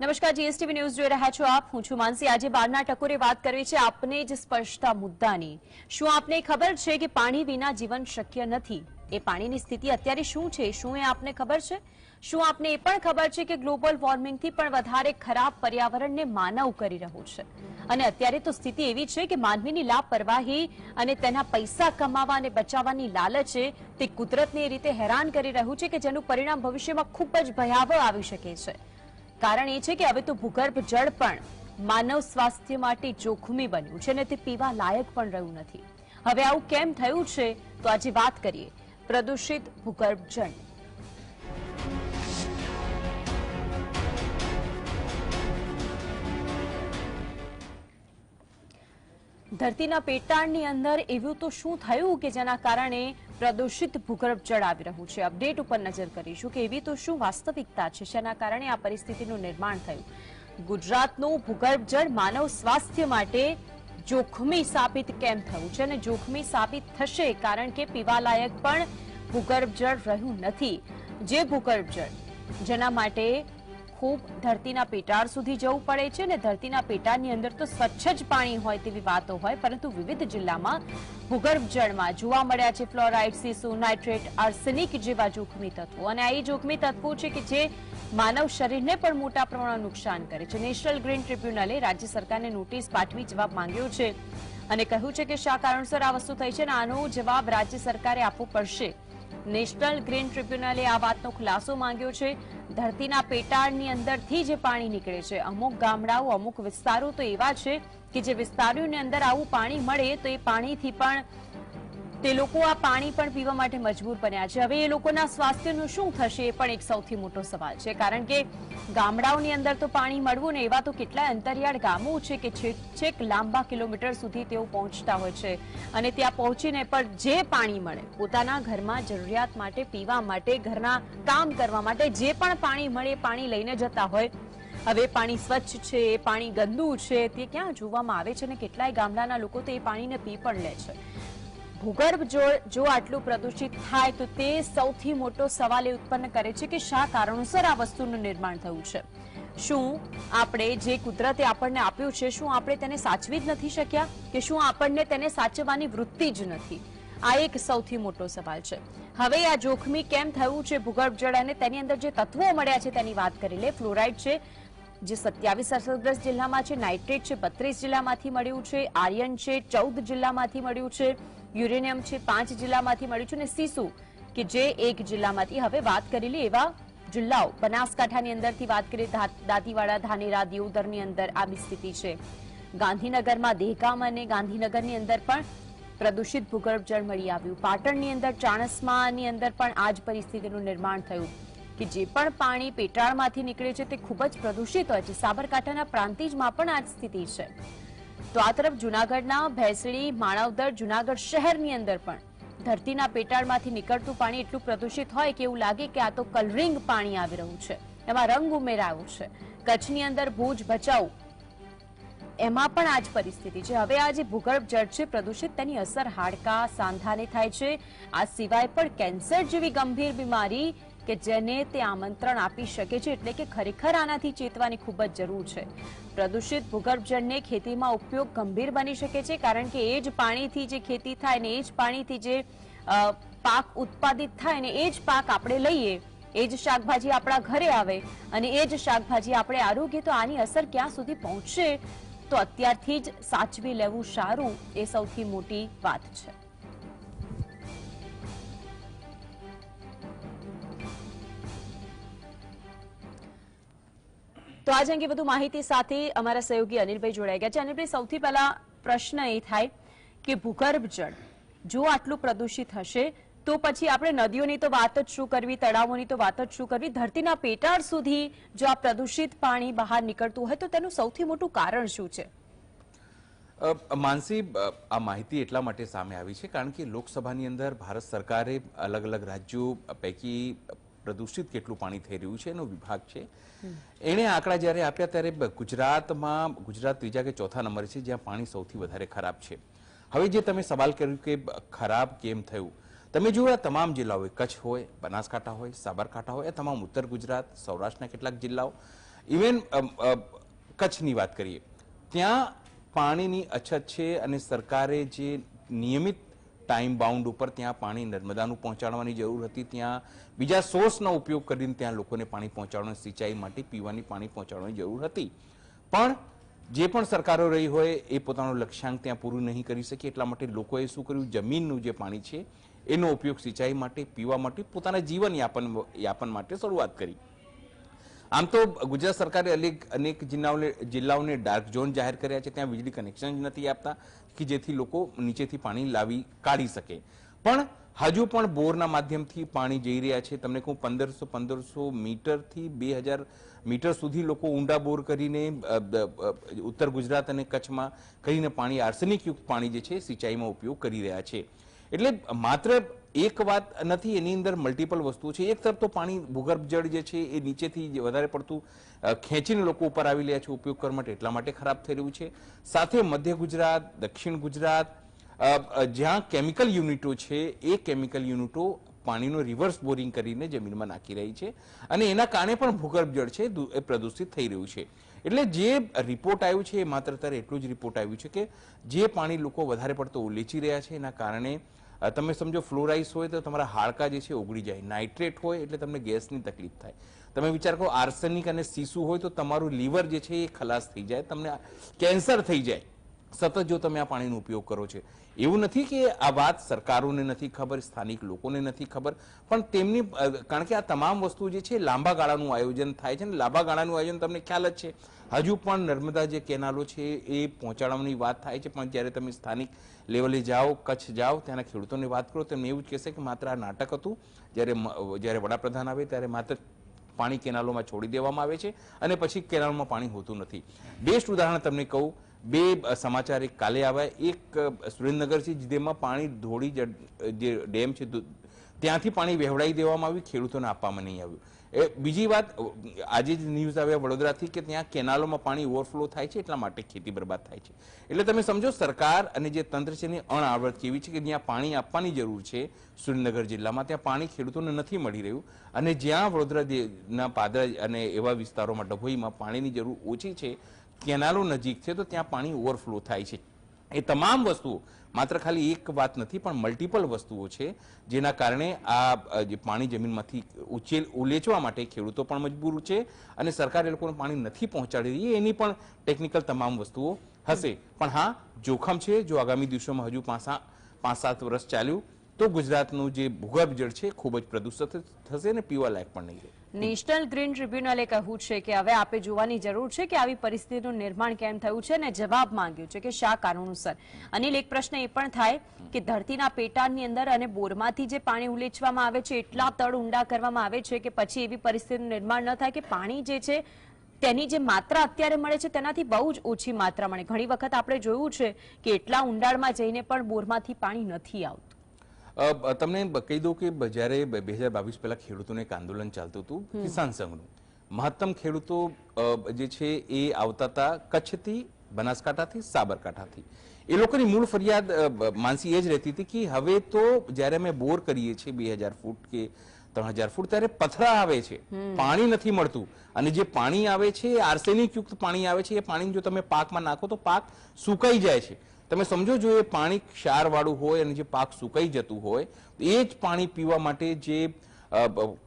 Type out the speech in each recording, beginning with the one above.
નમસ્કાર, GSTV news જોઈ રહ્યા છો આપ. હું છું માનસી. આજે બારના ટકોરે વાત કરવી છે આપને જ સ્પર્શતા મુદ્દાની. શું આપને ખબર છે કે પાણી વિના જીવન શક્ય નથી? એ પાણીની સ્થિતિ અત્યારે શું છે? શું એ આપને ખબર છે? શું આપને એ પણ ખબર છે કે ગ્લોબલ વોર્મિંગથી પણ વધારે ખરાબ પર્યાવરણને માનવ કરી રહ્યું છે? અને અત્યારે તો સ્થિતિ એવી છે કે માનવીની લાપરવાહી અને તેના પૈસા કમાવા અને બચાવવાની લાલચે તે કુદરતને એ રીતે હેરાન કરી રહ્યું છે કે જેનું પરિણામ ભવિષ્યમાં ખૂબ જ ભયાવહ આવી શકે છે. કારણ એ છે કે હવે તો ભૂગર્ભ જળ પણ માનવ સ્વાસ્થ્ય માટે જોખમી બન્યું છે અને તે પીવા લાયક પણ રહ્યું નથી. હવે આવું કેમ થયું છે? તો આજે વાત કરીએ પ્રદૂષિત ભૂગર્ભ જળ. ધરતીના પેટાળની અંદર એવું તો શું થયું કે જેના કારણે પ્રદૂષિત ભૂગર્ભ જળ આવી રહ્યું છે. અપડેટ ઉપર નજર કરીશું કે એવી તો શું વાસ્તવિકતા છે? જેના કારણે આ પરિસ્થિતિનું નિર્માણ થયું? ગુજરાતનું ભૂગર્ભ જળ માનવ સ્વાસ્થ્ય માટે જોખમી સાબિત કેમ થયું છે અને જોખમી સાબિત થશે કારણ કે પીવાલાયક પણ ભૂગર્ભ જળ રહ્યું નથી. જે ભૂગર્ભ જળ, જેના માટે ખૂબ ધરતીના પેટાળ સુધી જવું પડે છે અને ધરતીના પેટાળની અંદર તો સ્વચ્છ જ પાણી હોય તેવી વાતો હોય, પરંતુ વિવિધ જિલ્લામાં ભૂગર્ભ જળમાં જોવા મળ્યા છે ફ્લોરાઇડ, સીસુ, નાઇટ્રેટ, આર્સેનિક જેવા જોખમી તત્વો. અને આ એ જોખમી તત્વો છે કે જે માનવ શરીરને પણ મોટા પ્રમાણમાં નુકસાન કરે છે. નેશનલ ગ્રીન ટ્રિબ્યુનલે રાજ્ય સરકારને નોટિસ પાઠવી જવાબ માંગ્યો છે અને કહ્યું છે કે શા કારણસર આ વસ્તુ થઈ છે અને આનો જવાબ રાજ્ય સરકારે આપવો પડશે. નેશનલ ગ્રીન ટ્રિબ્યુનલે આ વાતનો ખુલાસો માંગ્યો છે. ધરતીના પેટાળની અંદરથી જે પાણી નીકળે છે. અમુક ગામડાઓ, અમુક વિસ્તારો તો એવા છે કે જે વિસ્તારોની અંદર આવું પાણી મળે તો એ પાણીથી પણ તે લોકો આ પાણી પણ પીવા માટે મજબૂર બન્યા છે. હવે એ લોકોના સ્વાસ્થ્યનું શું થશે એ પણ એક સૌથી મોટો સવાલ છે. કારણ કે ગામડાઓની અંદર તો પાણી મળવું ને એવા તો કેટલાય અંતરિયાળ ગામો છે કે છેક લાંબા કિલોમીટર સુધી તેઓ પહોંચતા હોય છે. અને ત્યાં પહોંચીને પણ જે પાણી મળે, પોતાના ઘરમાં જરૂરિયાત માટે, પીવા માટે, ઘરના કામ કરવા માટે, જે પણ પાણી મળે પાણી લઈને જતા હોય. હવે પાણી સ્વચ્છ છે, એ પાણી ગંદુ છે, તે ક્યાં જોવામાં આવે છે અને કેટલાય ગામડાના લોકો તો એ પાણીને પી પણ લે છે. ભૂગર્ભ જો જો આટલું પ્રદૂષિત થાય તો તે સૌથી મોટો સવાલ એ ઉત્પન્ન કરે છે કે શા કારણોસર આ વસ્તુનું નિર્માણ થયું છે? શું આપણે જે કુદરતે આપણને આપ્યું છે, શું આપણે તેને સાચવી જ નથી શક્યા? કે શું આપણને તેને સાચવવાની વૃત્તિ જ નથી? આ એક સૌથી મોટો સવાલ છે. હવે આ જોખમી કેમ થયું છે ભૂગર્ભ જળ અને તેની અંદર જે તત્વો મળ્યા છે તેની વાત કરી લે. ફ્લોરાઇડ છે, જે સત્યાવીસ અસરગ્રસ્ત જિલ્લામાં છે, નાઇટ્રેટ છે, બત્રીસ જિલ્લામાંથી મળ્યું છે આર્યન છે, ચૌદ જિલ્લામાંથી મળ્યું છે. યુરેનિયમ છે પાંચ જિલ્લામાંથી મળ્યું છે અને સીસુ, કે જે એક જિલ્લામાંથી હવે વાત કરી લે એવા જિલ્લાઓ. બનાસકાંઠાની અંદરથી વાત કરીએ દાંતીવાડા, ધાનેરા દિયોદરની અંદર આવી સ્થિતિ છે. ગાંધીનગરમાં દહેગામ અને ગાંધીનગરની અંદર પણ પ્રદૂષિત ભૂગર્ભ જળ મળી આવ્યું. પાટણની અંદર, ચાણસમાની અંદર પણ આ જ પરિસ્થિતિનું નિર્માણ થયું, કે જે પણ પાણી પેટાળમાંથી નીકળે છે તે ખૂબ જ પ્રદૂષિત હોય છે. સાબરકાંઠાના પ્રાંતિજમાં પણ આ સ્થિતિ છે. તો આ તરફ જુનાગઢના ભેંસળી માણાવદર, જુનાગઢ શહેરની અંદર પણ ધરતીના પેટાળમાંથી નીકળતું પાણી એટલું પ્રદૂષિત હોય કે એવું લાગે કે આ તો કલરિંગ પાણી આવી રહ્યું છે. એમાં રંગ ઉમેરાયો છે. કચ્છની અંદર ભુજ ભચાઉ, એમાં પણ આ જ પરિસ્થિતિ છે. હવે આ જે ભૂગર્ભ જળ છે પ્રદૂષિત, તેની અસર હાડકા, સાંધાને થાય છે. આ સિવાય પણ કેન્સર જેવી ગંભીર બીમારી કે જેને તે આમંત્રણ આપી શકે છે એટલે કે ખરેખર આનાથી ચેતવાની ખૂબ જ જરૂર છે. પ્રદૂષિત ભૂગર્ભજળને ખેતીમાં ઉપયોગ ગંભીર બની શકે છે કારણ કે એ જ પાણીથી જે ખેતી થાય ને એ જ પાણીથી જે પાક ઉત્પાદિત થાય ને એ જ પાક આપણે લઈએ, એ જ શાકભાજી આપણા ઘરે આવે અને એ જ શાકભાજી આપણે આરોગ્ય તો આની અસર ક્યાં સુધી પહોંચશે? તો અત્યારથી જ સાચવી લેવું સારું એ સૌથી મોટી વાત છે. તો આજ અંગે વધુ માહિતી સાથે અમારા સહયોગી અનિલભાઈ જોડાઈ ગયા છે. અનિલભાઈ, સૌથી પહેલા પ્રશ્ન એ થાય કે ભૂગર્ભ જળ જો આટલું પ્રદૂષિત હશે, તો પછી આપણે નદીઓની તો વાત જ શું કરવી, તળાવોની તો વાત જ શું કરવી? ધરતીના પેટાળ સુધી જો આ પ્રદૂષિત પાણી બહાર નીકળતું હોય તો તેનું સૌથી મોટું કારણ શું છે? માનસી આ માહિતી એટલા માટે સામે આવી છે કારણ કે લોકસભાની અંદર ભારત સરકારે અલગ અલગ રાજ્યો પૈકી પ્રદૂષિત કેટલું પાણી થઈ રહ્યું છે એનો વિભાગ છે. એણે આંકડા જ્યારે આપ્યા ત્યારે ગુજરાતમાં, ગુજરાત ત્રીજા કે ચોથા નંબરે છે, જ્યાં પાણી સૌથી વધારે ખરાબ છે. હવે જે તમે સવાલ કર્યું કે ખરાબ કેમ થયું? તમે જુઓ તમામ જિલ્લાઓ કચ્છ હોય, બનાસકાંઠા હોય, સાબરકાંઠા હોય તમામ ઉત્તર ગુજરાત, સૌરાષ્ટ્રના કેટલાક જિલ્લાઓ, ઇવન કચ્છની વાત કરીએ, ત્યાં પાણીની અછત છે અને સરકારે જે નિયમિત ટાઈમ બાઉન્ડ ઉપર ત્યાં પાણી નર્મદાનું પહોંચાડવાની જરૂર હતી. ત્યાં બીજા સોર્સનો ઉપયોગ કરીને ત્યાં લોકોને પાણી પહોંચાડવાની, સિંચાઈ માટે પીવાની, પાણી પહોંચાડવાની જરૂર હતી. પણ જે પણ સરકારો રહી હોય એ પોતાનું લક્ષ્યાંક ત્યાં પૂરું નહીં કરી શકે. એટલા માટે લોકોએ શું કર્યું? જમીનનું જે પાણી છે, એનો ઉપયોગ સિંચાઈ માટે, પીવા માટે, પોતાના જીવન યાપન યાપન માટે શરૂઆત કરી. આમ તો ગુજરાત સરકારે અનેક અનેક જિલ્લાઓને જિલ્લાઓને ડાર્ક ઝોન જાહેર કર્યા છે. ત્યાં વીજળી કનેક્શન જ નથી આપતા. કે જેથી લોકો નીચેથી પાણી લાવી કાઢી શકે. પણ હજુ પણ બોરના માધ્યમથી પાણી જઈ રહ્યા છે. તમને કહું પંદરસો પંદરસો મીટરથી બે હજાર મીટર સુધી લોકો ઊંડા બોર કરીને ઉત્તર ગુજરાત અને કચ્છમાં કરીને પાણી, આર્સેનિક યુક્ત પાણી જે છે, સિંચાઈમાં ઉપયોગ કરી રહ્યા છે. એટલે માત્ર એક વાત નથી, એની અંદર મલ્ટિપલ વસ્તુ છે. એક તરફ તો પાણી, ભૂગર્ભ જળ જે છે, એ નીચેથી વધારે પડતું ખેંચીને લોકો ઉપર આવી રહ્યા છે ઉપયોગ કરવા માટે, એટલા માટે ખરાબ થઈ રહ્યું છે. સાથે મધ્ય ગુજરાત, દક્ષિણ ગુજરાત જ્યાં કેમિકલ યુનિટો છે, એ કેમિકલ યુનિટો પાણીનો રિવર્સ બોરિંગ કરીને જમીનમાં નાખી રહી છે અને એના કારણે પણ ભૂગર્ભ જળ છે એ પ્રદૂષિત થઈ રહ્યું છે. એટલે જે રિપોર્ટ આવ્યું છે, એ માત્ર અત્યારે એટલું જ રિપોર્ટ આવ્યું છે કે જે પાણી લોકો વધારે પડતો ઉલેચી રહ્યા છે, એના કારણે તમે સમજો ફ્લોરાઇસ હોય તો તમારા હાડકા જે છે ઓગળી જાય. નાઇટ્રેટ હોય એટલે તમને ગેસની તકલીફ થાય. તમે વિચાર કરો આર્સેનિક અને સીસુ હોય તો તમારું લીવર જે છે એ ખલાસ થઈ જાય. તમને કેન્સર થઈ જાય. સતત જો તમે આ પાણીનો ઉપયોગ કરો છો. એવું નથી કે આ વાત સરકારોને નથી ખબર, સ્થાનિક લોકોને નથી ખબર, પણ તેમની કારણ કે આ તમામ વસ્તુ જે છે, લાંબા ગાળાનું આયોજન થાય છે ને લાંબા ગાળાનું આયોજન તમને ખ્યાલ જ છે. હજુ પણ નર્મદા જે કેનાલો છે, એ પહોંચાડવાની વાત થાય છે, પણ જ્યારે તમે સ્થાનિક લેવલે જાઓ, કચ્છ જાઓ, ત્યાંના ખેડૂતોને વાત કરો, તેમને એવું જ કહેશે કે માત્ર આ નાટક હતું. જ્યારે જ્યારે વડાપ્રધાન આવે, ત્યારે માત્ર પાણી કેનાલોમાં છોડી દેવામાં આવે છે અને પછી કેનાલોમાં પાણી હોતું નથી. બેસ્ટ ઉદાહરણ તમને કહું બે સમાચાર એક કાલે આવ્યા. એક સુરેન્દ્રનગર છે જેમાં પાણી ધોળી જે ડેમ છે ત્યાંથી પાણી વહેવડાવી દેવામાં આવ્યું, ખેડૂતોને આપવામાં નહીં આવ્યું. એ બીજી વાત આજે જ ન્યૂઝ આવ્યા વડોદરાથી કે ત્યાં કેનાલોમાં પાણી ઓવરફ્લો થાય છે, એટલા માટે ખેતી બરબાદ થાય છે. એટલે તમે સમજો, સરકાર અને જે તંત્ર છે, એની અણઆવડત કેવી છે કે જ્યાં પાણી આપવાની જરૂર છે, સુરેન્દ્રનગર જિલ્લામાં, ત્યાં પાણી ખેડૂતોને નથી મળી રહ્યું. અને જ્યાં વડોદરા જે- પાદરા અને એવા વિસ્તારોમાં, ડભોઈમાં પાણીની જરૂર ઓછી છે કેનાલો નજીક છે, તો ત્યાં પાણી ઓવરફ્લો થાય છે. એ તમામ વસ્તુઓ, માત્ર ખાલી એક વાત નથી, પણ મલ્ટિપલ વસ્તુઓ છે, જેના કારણે આ જે પાણી જમીનમાંથી ઉચેલ ઉલેચવા માટે ખેડૂતો પણ મજબૂર છે અને સરકાર એ લોકોને પાણી નથી પહોંચાડી રહી, એની પણ ટેકનિકલ તમામ વસ્તુઓ હશે. પણ હા, જોખમ છે, જો આગામી દિવસોમાં હજુ પાંચ પાંચ સાત વર્ષ ચાલ્યું, તો ગુજરાતનું જે ભૂગર્ભ જળ છે, ખૂબ જ પ્રદૂષિત થશે અને પીવા લાયક પણ નહીં રહે. નેશનલ ગ્રીન ટ્રિબ્યુનલે કહ્યું છે કે હવે આપે જોવાની જરૂર છે કે આવી પરિસ્થિતિનું નિર્માણ કેમ થયું છે અને જવાબ માંગ્યો છે કે શા કારણોસર. અનિલ, એક પ્રશ્ન એ પણ થાય કે ધરતીના પેટાળની અંદર અને બોરમાંથી જે પાણી ઉલેચવામાં આવે છે, એટલા તળ ઊંડા કરવામાં આવે છે કે પછી એવી પરિસ્થિતિનું નિર્માણ ન થાય કે પાણી જે છે, તેની જે માત્રા અત્યારે મળે છે, તેનાથી બહુ જ ઓછી માત્રા મળે. ઘણી વખત આપણે જોયું છે કે એટલા ઊંડાણમાં જઈને પણ બોરમાંથી પાણી નથી આવતું. તમને કહી દઉં કે જ્યારે બે હજાર બાવીસ પહેલાં ખેડૂતોને એક આંદોલન ચાલતું હતું કિસાન સંઘનું. મહત્તમ ખેડૂતો જે છે એ આવતા હતા કચ્છથી બનાસકાંઠાથી સાબરકાંઠાથી. એ લોકોની મૂળ ફરિયાદ માનસી એ જ રહેતી હતી કે હવે તો જ્યારે અમે બોર કરીએ છીએ બે હજાર ફૂટ કે ત્રણ હજાર ફૂટ ત્યારે પથરા આવે છે. પાણી નથી મળતું. અને જે પાણી આવે છે આર્સેનિક યુક્ત પાણી આવે છે એ પાણી જો તમે પાકમાં નાખો તો પાક સુકાઈ જાય છે. તમે સમજો જો એ પાણી ક્ષારવાળું હોય અને જે પાક સુકાઈ જતું હોય, તો એ જ પાણી પીવા માટે જે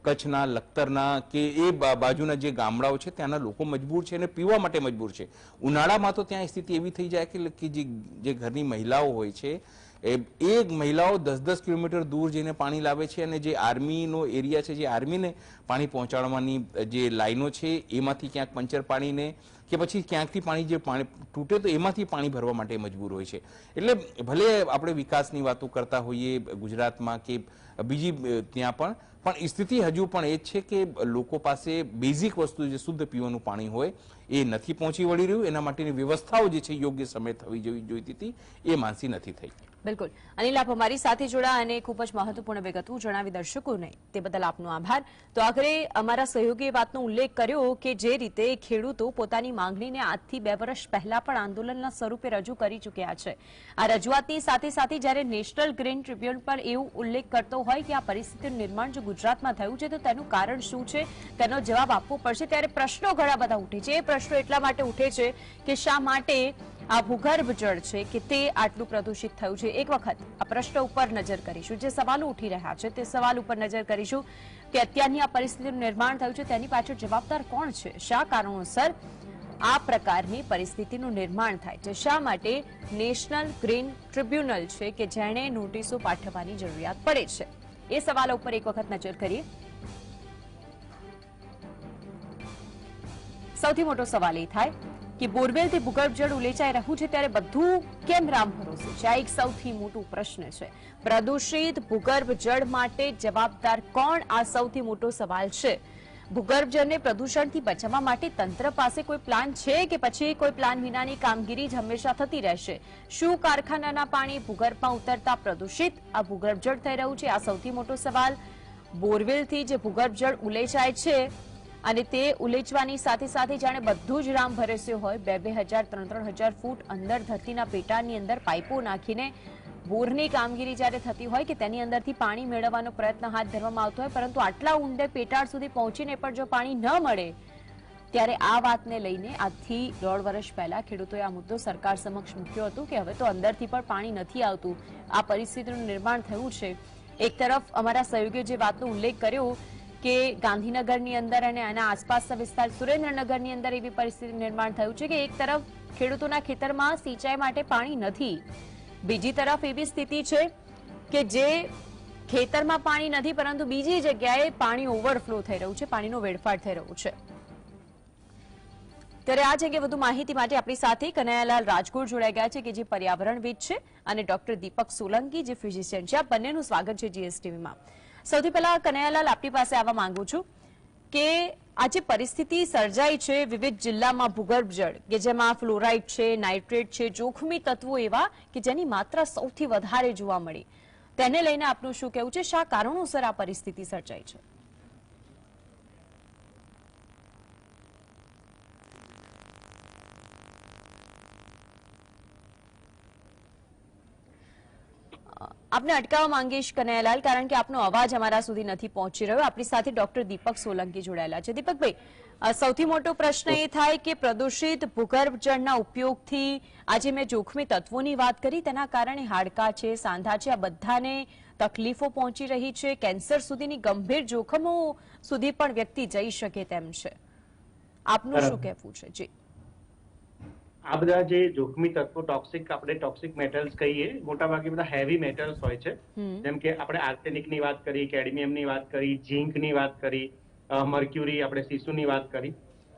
કચ્છના, લખતરના કે એ બાજુના જે ગામડાઓ છે, ત્યાંના લોકો મજબૂર છે અને પીવા માટે મજબૂર છે. ઉનાળામાં તો ત્યાં સ્થિતિ એવી થઈ જાય કે જે ઘરની મહિલાઓ હોય છે એ એ મહિલાઓ દસ દસ કિલોમીટર દૂર જઈને પાણી લાવે છે અને જે આર્મીનો એરિયા છે, જે આર્મીને પાણી પહોંચાડવાની જે લાઈનો છે, એમાંથી ક્યાંક પંચર પાણીને કે પછી ક્યાંકથી પાણી જે પાણી તૂટે તો એમાંથી પાણી ભરવા માટે મજબૂર હોય છે. એટલે ભલે આપણે વિકાસની વાતો કરતા હોઈએ ગુજરાતમાં કે બીજી ત્યાં પણ પણ સ્થિતિ હજુ પણ એ જ છે કે લોકો પાસે બેઝિક વસ્તુ જે શુદ્ધ પીવાનું પાણી હોય એ નથી પહોંચી વળી રહ્યું. એના માટેની વ્યવસ્થાઓ જે છે, યોગ્ય સમય થવી જોઈ- જોઈતી હતી, એ માનસી નથી થઈ. બિલકુલ. અનિલ, આપ અમારી સાથે જોડા અને ખૂબ જ મહત્વપૂર્ણ વિગતો જણાવી દર્શકોને. તે બદલ આપનો આભાર. તો આખરે અમારા સહયોગીએ વાતનો ઉલ્લેખ કર્યો કે જે રીતે ખેડૂતો પોતાની માંગણીને આજથી બે વર્ષ પહેલા પણ આંદોલનના સ્વરૂપે રજૂ કરી ચૂક્યા છે. આ રજૂઆતની સાથે સાથે જ્યારે નેશનલ ગ્રીન ટ્રિબ્યુનલ પર એવું ઉલ્લેખ કરતો હોય કે આ પરિસ્થિતિનું નિર્માણ જો ગુજરાતમાં થયું છે, તો તેનું કારણ શું છે? તેનો જવાબ આપવો પડશે. ત્યારે પ્રશ્નો ઘણા બધા ઉઠે છે. એ પ્રશ્નો એટલા માટે ઉઠે છે કે શા માટે આ ભૂગર્ભ જળ છે કે તે આટલું પ્રદૂષિત થયું છે? એક વખત આ પ્રશ્ન ઉપર નજર કરીશું. જે સવાલો ઉઠી રહ્યા છે તે સવાલ ઉપર નજર કરીશું કે અત્યારની આ પરિસ્થિતિનું નિર્માણ થયું છે. તેની પાછળ જવાબદાર કોણ છે? શા કારણોસર આ પ્રકારની પરિસ્થિતિનું નિર્માણ થાય છે? શા માટે નેશનલ ગ્રીન ટ્રિબ્યુનલ છે કે જેણે નોટિસો પાઠવવાની જરૂરિયાત પડે છે? એ સવાલો ઉપર એક વખત નજર કરીએ. સૌથી મોટો સવાલ એ થાય કે બોરવેલથી ભૂગર્ભ જળ ઉલેચાઈ રહ્યું છે ત્યારે બધું કેમ રામ ભરોસે છે આ એક સૌથી મોટું પ્રશ્ન છે. પ્રદૂષિત ભૂગર્ભ જળ માટે જવાબદાર કોણ? આ સૌથી મોટો સવાલ છે. ભૂગર્ભ જળને પ્રદૂષણથી બચાવવા માટે તંત્ર પાસે કોઈ પ્લાન છે કે પછી કોઈ પ્લાન વિનાની કામગીરી જ હંમેશા થતી રહેશે? શું કારખાનાના પાણી ભૂગર્ભમાં ઉતરતા પ્રદૂષિત? આ ભૂગર્ભ જળ થઈ રહ્યું છે. આ સૌથી મોટો સવાલ. બોરવેલથી જે ભૂગર્ભ જળ ઉલેચાય છે અને તે ઉલેચવાની સાથે સાથે જાણે બધું જ રામ ભરેસ્યું હોય, બે બે હજાર, ત્રણ ત્રણ હજાર ફૂટ અંદર ધરતીના પેટાની અંદર પાઇપો નાખીને બોરની કામગીરી જ્યારે થતી હોય કે તેની અંદરથી પાણી મેળવવાનો પ્રયત્ન હાથ ધરવામાં આવતો હોય, પરંતુ આટલા ઊંડે પેટાળ સુધી પહોંચીને પણ જો પાણી ન મળે, ત્યારે આ વાતને લઈને આજથી દોઢ વર્ષ પહેલા ખેડૂતોએ આ મુદ્દો સરકાર સમક્ષ મૂક્યો હતો કે હવે તો અંદરથી પણ પાણી નથી આવતું. આ પરિસ્થિતિનું નિર્માણ થયું છે. એક તરફ અમારા સહયોગીએ જે વાતનો ઉલ્લેખ કર્યો કે ગાંધીનગરની અંદર અને આના આસપાસના વિસ્તાર સુરેન્દ્રનગરની અંદર એવી પરિસ્થિતિ નિર્માણ થયું છે કે એક તરફ ખેડૂતોના ખેતરમાં સિંચાઈ માટે પાણી નથી, બીજી તરફ એવી સ્થિતિ છે કે જે ખેતરમાં પાણી નથી, પરંતુ બીજી જગ્યાએ પાણી ઓવરફ્લો થઈ રહ્યું છે, પાણીનો વેડફાટ થઈ રહ્યો છે. ત્યારે આ જગ્યાએ વધુ માહિતી માટે આપણી સાથે કનૈયાલાલ રાજગોર જોડાઈ ગયા છે, કે જે પર્યાવરણવિદ છે, અને ડોક્ટર દીપક સોલંકી, જે ફિઝિશિયન છે. આ બંનેનું સ્વાગત છે જીએસટીવીમાં સૌથી પહેલા કનૈયાલાલ આપની પાસે આવવા માંગુ છું કે આ જે પરિસ્થિતિ સર્જાઈ છે વિવિધ જિલ્લામાં ભૂગર્ભ જળ, કે જેમાં ફ્લોરાઇડ છે નાઇટ્રેટ છે, જોખમી તત્વો એવા કે જેની માત્રા સૌથી વધારે જોવા મળી. તેને લઈને આપનું શું કહેવું છે? શા કારણોસર આ પરિસ્થિતિ સર્જાઈ છે? આપને અટકાવવા માંગીશ કનૈયાલાલ કારણ કે આપનો અવાજ અમારા સુધી નથી પહોંચી રહ્યો. આપણી સાથે ડોક્ટર દીપક સોલંકી જોડાયેલા છે. દીપકભાઈ સૌથી મોટો પ્રશ્ન એ થાય કે પ્રદૂષિત ભૂગર્ભ જળના ઉપયોગથી આજે મેં જોખમી તત્વોની વાત કરી તેના કારણે હાડકા છે સાંધા છે આ બધાને તકલીફો પહોંચી રહી છે. કેન્સર સુધીની ગંભીર જોખમો સુધી પણ વ્યક્તિ જઈ શકે તેમ છે. આપનું શું કહેવું છે? જી. આ બધા જે જોખમી તત્વો ટોક્સિક આપણે ટોક્સિક મેટલ્સ કહીએ મોટાભાગે બધા હેવી મેટલ્સ હોય છે. જેમ કે આપણે આર્સેનિકની વાત કરી કેડમિયમની વાત કરી ઝીંકની વાત કરી મર્ક્યુરી આપણે સીસુની વાત કરી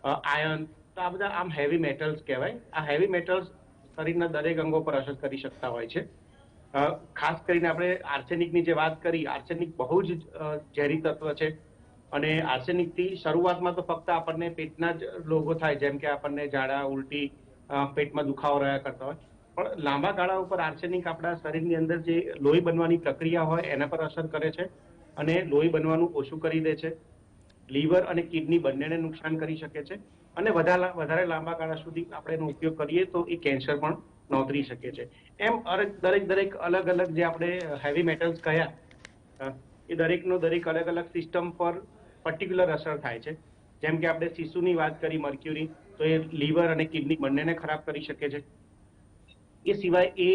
આયન તો આ બધા આમ હેવી મેટલ્સ કહેવાય. આ હેવી મેટલ્સ શરીરના દરેક અંગો પર અસર કરી શકતા હોય છે. ખાસ કરીને આપણે આર્સેનિકની જે વાત કરી આર્સેનિક બહુ જ ઝેરી તત્વ છે. અને આર્સેનિકથી શરૂઆતમાં તો ફક્ત આપણને પેટના જ રોગો થાય જેમ કે આપણને ઝાડા ઉલટી પેટમાં દુખાવો રહ્યા કરતા હોય. પણ લાંબા ગાળા ઉપર આર્સેનિક આપણા શરીરની અંદર જે લોહી બનવાની પ્રક્રિયા હોય એના પર અસર કરે છે અને લોહી બનવાનું ઓછું કરી દે છે. લીવર અને કિડની બંનેને નુકસાન કરી શકે છે અને વધારે વધારે લાંબા ગાળા સુધી આપણે એનો ઉપયોગ કરીએ તો એ કેન્સર પણ નોંધરી શકે છે. એમ દરેક દરેક અલગ અલગ જે આપણે હેવી મેટલ્સ કહ્યા એ દરેકનો દરેક અલગ અલગ સિસ્ટમ પર પર્ટિક્યુલર અસર થાય છે. જેમ કે આપણે શિશુની વાત કરી મર્ક્યુરી તો એ લીવર અને કિડની બંનેને ખરાબ કરી શકે છે. એ સિવાય એ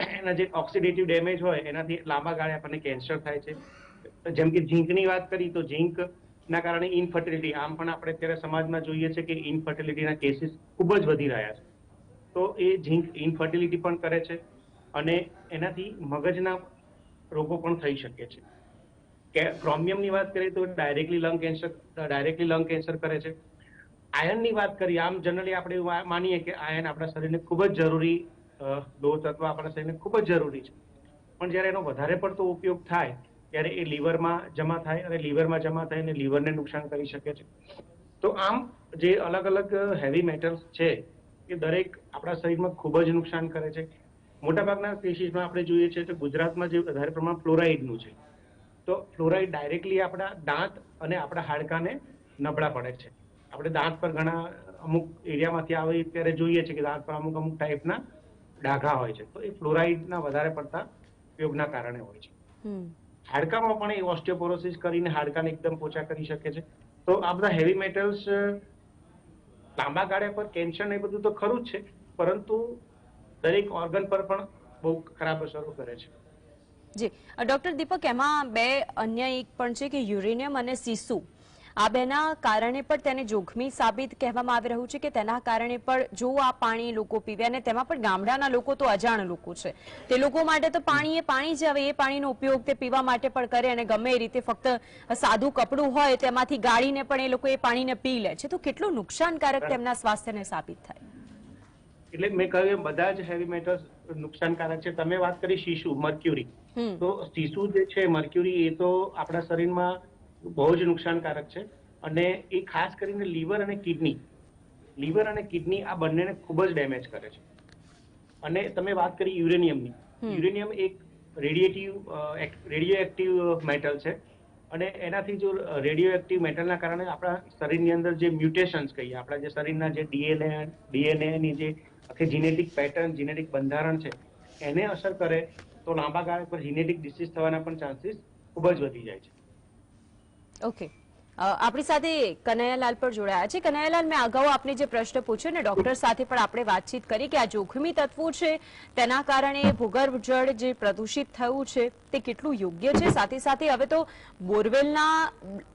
એના જે ઓક્સિડેટિવ ડેમેજ હોય, એનાથી લાંબા ગાળે આપણને કેન્સર થાય છે. જેમ કે ઝીંકની વાત કરી તો ઝીંક ના કારણે ઇનફર્ટિલિટી, આમ પણ આપણે અત્યારે સમાજમાં જોઈએ છે કે ઇનફર્ટિલિટીના કેસીસ ખૂબ જ વધી રહ્યા છે. તો એ ઝીંક ઇનફર્ટિલિટી પણ કરે છે અને એનાથી મગજના રોગો પણ થઈ શકે છે. ક્રોમિયમની વાત કરીએ તો directly lung cancer, directly lung cancer કરે છે. આયનની વાત કરીએ આમ જનરલી આપણે માનીએ કે આયન આપણા શરીરને ખૂબ જ જરૂરી લોહ તત્વ આપણા શરીરને ખૂબ જ જરૂરી છે. પણ જ્યારે એનો વધારે પડતો ઉપયોગ થાય, ત્યારે એ લીવરમાં જમા થાય અને લીવરમાં જમા થાય અને લીવરને નુકસાન કરી શકે છે. તો આમ જે અલગ અલગ હેવી મેટલ્સ છે, એ દરેક આપણા શરીરમાં ખૂબ જ નુકસાન કરે છે. મોટાભાગના કેસીસમાં આપણે જોઈએ છે તો ગુજરાતમાં જે વધારે પ્રમાણ ફ્લોરાઇડનું છે. તો ફ્લોરાઇડ ડાયરેક્ટલી આપણા દાંત અને આપણા હાડકાને નબળા પડે છે. આપણે દાંત પર ઘણા અમુક એરિયામાંથી આવે ત્યારે જોઈએ છે કે દાંત પર અમુક અમુક ટાઈપના ડાઘા હોય છે. તો એ ફ્લોરાઇડના વધારે પડતા ઉપયોગના કારણે હોય છે. હાડકામાં પણ એ ઓસ્ટિયોપોરોસિસ કરીને હાડકાને એકદમ પોચા કરી શકે છે. તો આ બધા હેવી મેટલ્સ લાંબા ગાળે પર કેન્સર ને બધું તો ખરું જ છે પરંતુ દરેક ઓર્ગન પર પણ બહુ ખરાબ અસરો કરે છે. જી. ડોક્ટર દીપક એમાં બે અન્ય એક પણ છે કે યુરેનિયમ અને સીસુ. આ બેના કારણે પણ તેને જોખમી સાબિત કહેવામાં આવી રહ્યું છે કે તેના કારણે પણ જો આ પાણી લોકો પીવે અને તેમાં પણ ગામડાના લોકો તો અજાણ લોકો છે. તે લોકો માટે તો પાણી એ પાણી જ હવે એ પાણીનો ઉપયોગ તે પીવા માટે પણ કરે અને ગમે એ રીતે ફક્ત સાદું કપડું હોય તેમાંથી ગાળીને પણ એ લોકો એ પાણીને પી લે છે. તો કેટલું નુકસાનકારક તેમના સ્વાસ્થ્યને સાબિત થાય? એટલે મેં કહ્યું એમ બધા જ હેવી મેટલ્સ નુકસાનકારક છે. તમે વાત કરી શીશુ મર્ક્યુરી તો શીશુ જે છે મર્ક્યુરી એ તો આપણા શરીરમાં બહુ જ નુકસાનકારક છે. અને એ ખાસ કરીને લીવર અને કિડની. લીવર અને કિડની આ બંનેને ખૂબ જ ડેમેજ કરે છે. અને તમે વાત કરી યુરેનિયમની. યુરેનિયમ એક રેડિયેટિવ રેડિયો એક્ટિવ મેટલ છે. અને એનાથી જો રેડિયો એક્ટિવ મેટલના કારણે આપણા શરીરની અંદર જે મ્યુટેશન્સ કહીએ આપણા જે શરીરના જે ડીએનએ ડીએનએની જે આખી જીનેટિક પેટર્ન જીનેટિક બંધારણ છે એને અસર કરે તો લાંબા ગાળા પર જીનેટિક ડિસીઝ થવાના પણ ચાન્સીસ ખૂબ જ વધી જાય છે. ઓકે આપણી સાથે કનૈયાલાલ પર જોડાયા છે. કનૈયાલાલ, મેં અગાઉ આપને જે પ્રશ્ન પૂછ્યો ને, ડોક્ટર સાથે પણ આપણે વાતચીત કરી કે આ જોખમી તત્વો છે, તેના કારણે ભૂગર્ભ જળ જે પ્રદૂષિત થયું છે, તે કેટલું યોગ્ય છે? સાથે સાથે હવે તો બોરવેલના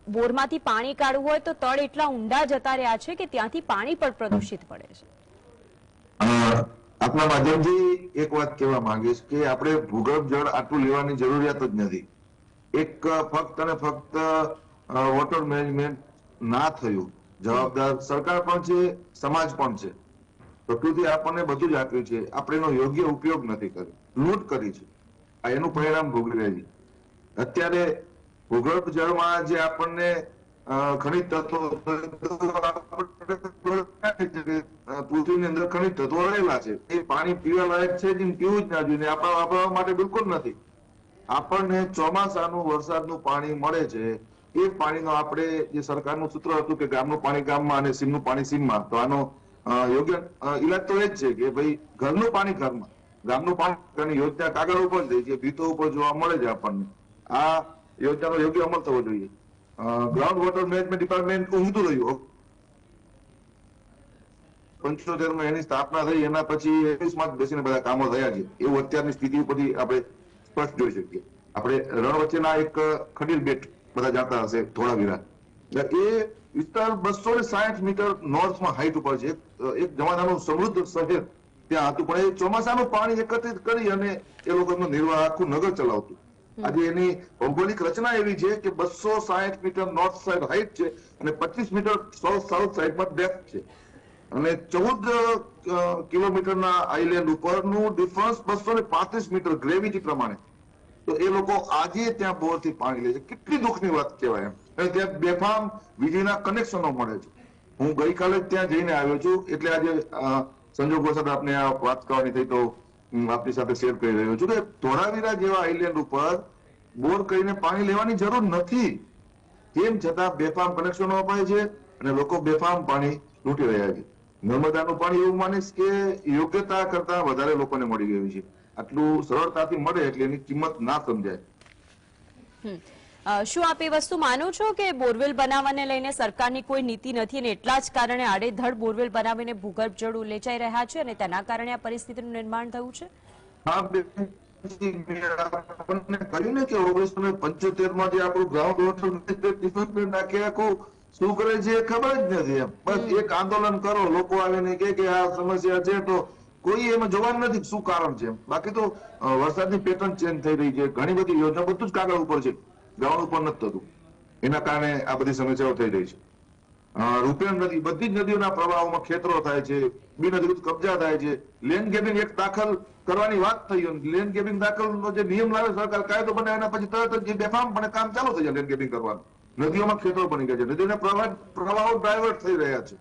બોરમાંથી પાણી કાઢવું હોય તો તળ એટલા ઊંડા જતા રહ્યા છે કે ત્યાંથી પાણી પણ પ્રદૂષિત પડે છે. આપણા માધ્યમથી એક વાત કહેવા માંગીશ કે આપણે ભૂગર્ભ જળ આટલું લેવાની જરૂરિયાત જ નથી. એક ફક્ત અને ફક્ત વોટર મેનેજમેન્ટ ના થયું. જવાબદાર સરકાર પણ છે, સમાજ પણ છે. પ્રકૃતિ આપણને બધું જ આપ્યું છે. આપણે એનો યોગ્ય ઉપયોગ નથી કર્યો. લૂંટ કરી છે. આ એનું પરિણામ ભોગવી રહી અત્યારે ભૂગર્ભ જળમાં જે આપણને ખનિજ તત્વો પૃથ્વીની અંદર ખનિજ તત્વો રહેલા છે. એ પાણી પીવા લાયક છે જ પીવું જ ના જોઈએ. આપણા વાપરવા માટે બિલકુલ નથી. આપણને ચોમાસાનું વરસાદનું પાણી મળે છે. એ પાણીનો આપણે જે સરકારનું સૂત્ર હતું કે ગામનું પાણી ગામમાં અને સીમનું પાણી સીમમાં, તો આનો યોગ્ય ઇલાજ તો એ જ છે કે ભાઈ ઘરનું પાણી ઘરમાં, ગામનું પાણી યોજના કાગળ ઉપર થઈ જે ભીતો ઉપર જોવા મળે છે આપણને. આ યોજનાનો યોગ્ય અમલ થવો જોઈએ. ગ્રાઉન્ડ વોટર મેનેજમેન્ટ ડિપાર્ટમેન્ટ ઊંઘતું રહ્યું પંચોતેરમાં એની સ્થાપના થઈ, એના પછી એકવીસમાં જ બેસીને બધા કામો થયા છે. એવું અત્યારની સ્થિતિ ઉપરથી આપણે સ્પષ્ટ જોઈ શકીએ. આપણે રણ વચ્ચેના એક ખડીર બેટ બધા જાણતા હશે ધોળાવીરા એ વિસ્તાર બસો ને સાઠ મીટર નોર્થમાં હાઈટ ઉપર છે. એક- જમાનાનું સમૃદ્ધ શહેર ત્યાં હતું. પણ એ ચોમાસાનું પાણી એકત્રિત કરી અને એ લોકો એમનો નિર્વાહ આખું નગર ચલાવતું. આજે એની ભૌગોલિક રચના એવી છે કે બસો સાઠ મીટર નોર્થ સાઈડ હાઈટ છે અને પચીસ મીટર સાઉથ સાઉથ સાઈડમાં ડેપ્થ છે. અને ચૌદ કિલોમીટરના આઈલેન્ડ ઉપરનું ડિફરન્સ બસો ને પાંત્રીસ મીટર ગ્રેવિટી પ્રમાણે. તો એ લોકો આજે ત્યાં બોરથી પાણી લે છે. કેટલી દુઃખની વાત કહેવાય અને ત્યાં બેફામ વીજળીના કનેક્શનો મળે છે. હું ગઈકાલે જ ત્યાં જઈને આવ્યો છું. એટલે આજે સંજોગો સાથે આપને આ વાત કરવાની થઈ તો આપની સાથે શેર કરી રહ્યો છું. કે ધોળાવીરા જેવા આઈલેન્ડ ઉપર બોર કરીને પાણી લેવાની જરૂર નથી. તેમ છતાં બેફામ કનેક્શનો અપાય છે અને લોકો બેફામ પાણી લૂંટી રહ્યા છે. નર્મદાનું પાણી એવું માનીશ કે યોગ્યતા કરતા વધારે લોકોને મળી ગયું છે. આટલું સરળતાથી મળે એટલે એની કિંમત ના સમજાય. શું આપ એ વસ્તુ માનો છો કે બોરવેલ બનાવવાને લઈને સરકારની કોઈ નીતિ નથી અને એટલા જ કારણે આડેધડ બોરવેલ બનાવીને ભૂગર્ભ જળ ઉલેચાઈ રહ્યા છે અને તેના કારણે આ પરિસ્થિતિનું નિર્માણ થયું છે? કહ્યું ને કે ઓગણીસો ને પંચોતેરમાં જે આપણું ગ્રાઉન્ડ ડિપાર્ટમેન્ટ શું કરે છે ખબર જ નથી એમ. બસ એક આંદોલન કરો લોકો આવીને કે આ સમસ્યા છે તો કોઈ એમાં જોવાનું નથી. શું કારણ છે બાકી તો વરસાદની પેટર્ન ચેન્જ થઈ રહી છે. ઘણી બધી યોજના બધું જ કાગળ ઉપર છે. ગ્રાઉન્ડ ઉપર નથી થતું. એના કારણે આ બધી સમસ્યાઓ થઈ રહી છે. રૂપિયા નદી, બધી જ નદીઓના પ્રવાહોમાં ખેતરો થાય છે. બિનઅધિકૃત કબજા થાય છે. લેન્ડ ગેબિંગ એક દાખલ કરવાની વાત થઈ લેન્ડ ગેબિંગ દાખલનો જે નિયમ લાવે સરકાર કાયદો બને એના પછી તરત જ બેફામ પણ કામ ચાલુ થઈ જાય લેન્ડ ગેબિંગ કરવાનું. નદીઓમાં ખેતરો બની ગયા છે. નદીઓના પ્રવાહ, પ્રવાહો ડાયવર્ટ થઈ રહ્યા છે.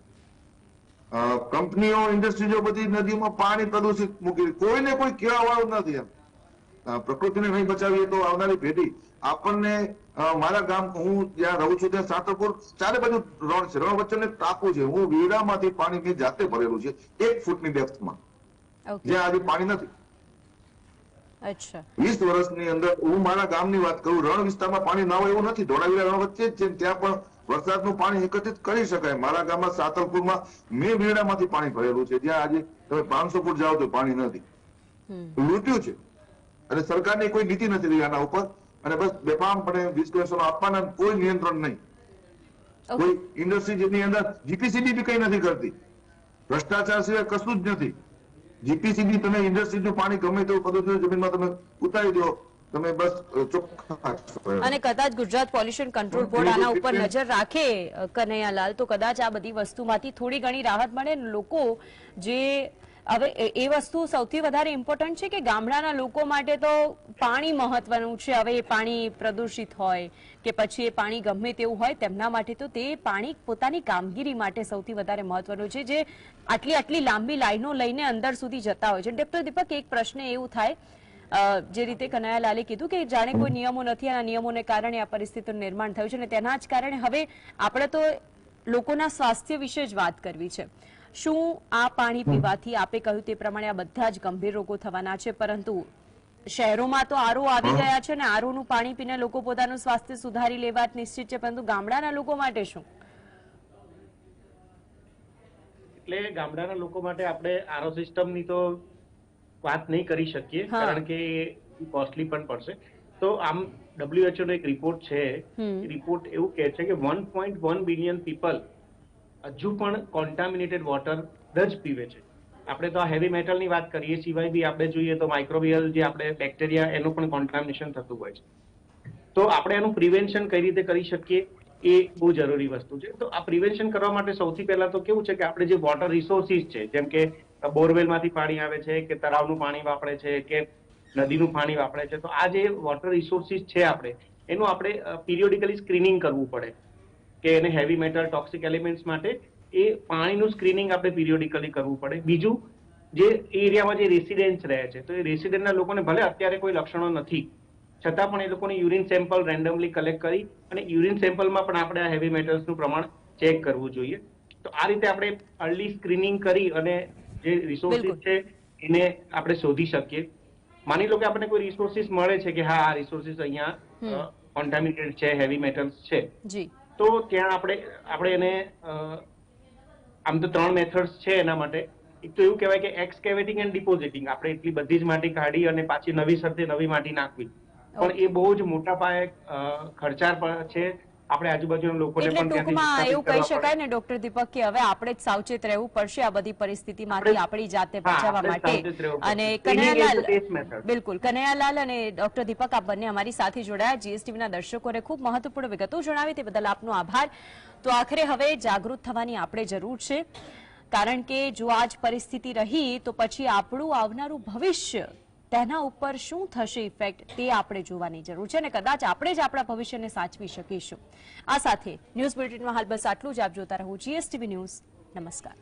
કંપનીઓ ઇન્ડસ્ટ્રીઓ બધી નદીમાં પાણી પ્રદૂષિત મૂકી. કોઈને કોઈ કહેવા વાળું નથી એમ. પ્રકૃતિને નહીં બચાવીએ તો આવનારી પેઢી આપણને મારા ગામ હું જ્યાં રહું છું ત્યાં સાતરપુર ચારે બાજુ રણ છે. રણ વચ્ચે ટાપુ છે. હું વીડામાંથી પાણી મેં જાતે ભરેલું છે એક ફૂટની ડેપ્થમાં. જ્યાં આજે પાણી નથી. વીસ વર્ષની અંદર હું મારા ગામની વાત કરું રણ વિસ્તારમાં પાણી ના હોય એવું નથી. ધોળાવીરા રણ વચ્ચે જ છે ત્યાં પણ વરસાદનું પાણી એકત્રિત કરી શકાય. મારા ગામમાં સાતલપુરમાં મેં વીડામાંથી પાણી ભરેલું છે. જ્યાં આજે તમે પાંચસો ફૂટ જાઓ તો પાણી નથી. લૂંટ્યું છે. અને સરકારની કોઈ નીતિ નથી રહી આના ઉપર. અને બસ બેફામપણે કનેક્શનો આપવાના કોઈ નિયંત્રણ નહીં. કોઈ ઇન્ડસ્ટ્રી જેની અંદર જીપીસીબી બી કઈ નથી કરતી. ભ્રષ્ટાચાર સિવાય કશું જ નથી. જીપીસીબી તમે ઇન્ડસ્ટ્રીનું પાણી ગમે તેવું પ્રદૂષિત જમીનમાં તમે ઉતારી દો. તમે બસ ચોખ્ખા અને કદાચ ગુજરાત પોલ્યુશન કંટ્રોલ બોર્ડ આના ઉપર નજર રાખે કનૈયાલાલ તો કદાચ આ બધી વસ્તુમાંથી થોડી ઘણી રાહત મળે લોકો જે હવે એ- વસ્તુ સૌથી વધારે ઇમ્પોર્ટન્ટ છે કે ગામડાના લોકો માટે તો પાણી મહત્વનું છે. હવે એ પાણી પ્રદૂષિત હોય કે પછી એ પાણી ગમે તેવું હોય તેમના માટે તો તે પાણી પોતાની કામગીરી માટે સૌથી વધારે મહત્વનું છે જે આટલી આટલી લાંબી લાઈનો લઈને અંદર સુધી જતા હોય છે. ડોક્ટર દીપક એક પ્રશ્ન એવું થાય જે રીતે કનૈયાલાલે કીધું કે જાણે કોઈ નિયમો નથી અને આ નિયમોને કારણે આ પરિસ્થિતિનું નિર્માણ થયું છે અને તેના જ કારણે હવે આપણે તો લોકોના સ્વાસ્થ્ય વિશે જ વાત કરવી છે. શું આ પાણી પીવાથી આપે કહ્યું તે પ્રમાણે આ બધા જ ગંભીર રોગો થવાના છે પરંતુ શહેરોમાં તો આરો આવી ગયા છે ને આરોનું પાણી પીને લોકો પોતાનું સ્વાસ્થ્ય સુધારી લેવા જ નિશ્ચિત છે પરંતુ ગામડાના લોકો માટે શું? એટલે ગામડાના લોકો માટે આપણે આરો સિસ્ટમની તો વાત નહીં કરી શકીએ કારણ કે કોસ્ટલી પણ પડશે. તો આમ ડબ્લ્યુએચઓ નો એક રિપોર્ટ છે. રિપોર્ટ એવું કહે છે કે one point one billion people હજુ પણ કોન્ટામિનેટેડ વોટર જ પીવે છે. આપણે તો આ હેવી મેટલની વાત કરીએ સિવાય બી આપણે જોઈએ તો માઇક્રોબિયલ જે આપણે બેક્ટેરિયા એનું પણ કોન્ટામિનેશન થતું હોય છે. તો આપણે એનું પ્રિવેન્શન કઈ રીતે કરી શકીએ એ બહુ જરૂરી વસ્તુ છે. તો આ પ્રિવેન્શન કરવા માટે સૌથી પહેલા તો કેવું છે કે આપણે જે વોટર રિસોર્સિસ છે જેમ કે બોરવેલમાંથી પાણી આવે છે, કે તળાવનું પાણી વાપરે છે, કે નદીનું પાણી વાપરે છે. તો આ જે વોટર રિસોર્સિસ છે આપણે, એનું આપણે પીરિયોડિકલી સ્ક્રીનિંગ કરવું પડે. કે એને હેવી મેટલ ટોક્સિક એલિમેન્ટ્સ માટે એ પાણીનું સ્ક્રીનિંગ આપણે પીરિયોડિકલી કરવું પડે. બીજું, જે એરિયામાં જે રેસિડેન્ટ્સ રહે છે, તો એ રેસિડેન્ટના લોકોને ભલે અત્યારે કોઈ લક્ષણો નથી, છતાં પણ એ લોકોને યુરિન સેમ્પલ રેન્ડમલી કલેક્ટ કરી અને યુરિન સેમ્પલમાં પણ આપણે આ હેવી મેટલ્સનું પ્રમાણ ચેક કરવું જોઈએ. તો આ રીતે આપણે અર્લી સ્ક્રીનિંગ કરી અને જે રિસોર્સિસ છે એને આપણે શોધી શકીએ. માની લો કે આપણને કોઈ રિસોર્સિસ મળે છે કે હા આ રિસોર્સિસ અહીંયા કોન્ટામિનેટેડ છે હેવી મેટલ્સ છે. તો ત્યાં આપણે આપણે એને આમ તો ત્રણ મેથડ્સ છે એના માટે. એક તો એવું કહેવાય કે એક્સકેવેટિંગ એન્ડ ડિપોઝિટિંગ આપણે એટલી બધી જ માટી કાઢી અને પાછી નવી સરથી નવી માટી નાખવી. પણ એ બહુ જ મોટા પાયે ખર્ચાળ પણ છે. આપણે આજુબાજુના લોકોને પણ ટૂંકમાં એવું કહી શકાય ને ડોક્ટર દીપક કે હવે આપણે જ સાવચેત રહેવું પડશે આ બધી પરિસ્થિતિમાંથી આપણી જાતે બચાવવા માટે. અને કનૈયાલાલ બિલકુલ કનૈયાલાલ અને ડોક્ટર દીપક આપ બંને અમારી સાથે જોડાયા. જીએસટીવીના દર્શકોને ખૂબ મહત્વપૂર્ણ વિગતો જણાવી તે બદલ આપનો આભાર. તો આખરે હવે જાગૃત થવાની આપણે જરૂર છે. કારણ કે જો આ જ પરિસ્થિતિ રહી તો પછી આપણું આવનારું ભવિષ્ય તેના ઉપર શું થશે ઇફેક્ટ તે આપણે જોવાની જરૂર છે અને કદાચ આપણે જ આપણા ભવિષ્યને સાચવી શકીશું. આ સાથે ન્યૂઝ બુલેટિનમાં હાલ બસ આટલું જ. આપ જોતા રહો જીએસટીવી ન્યૂઝ. નમસ્કાર.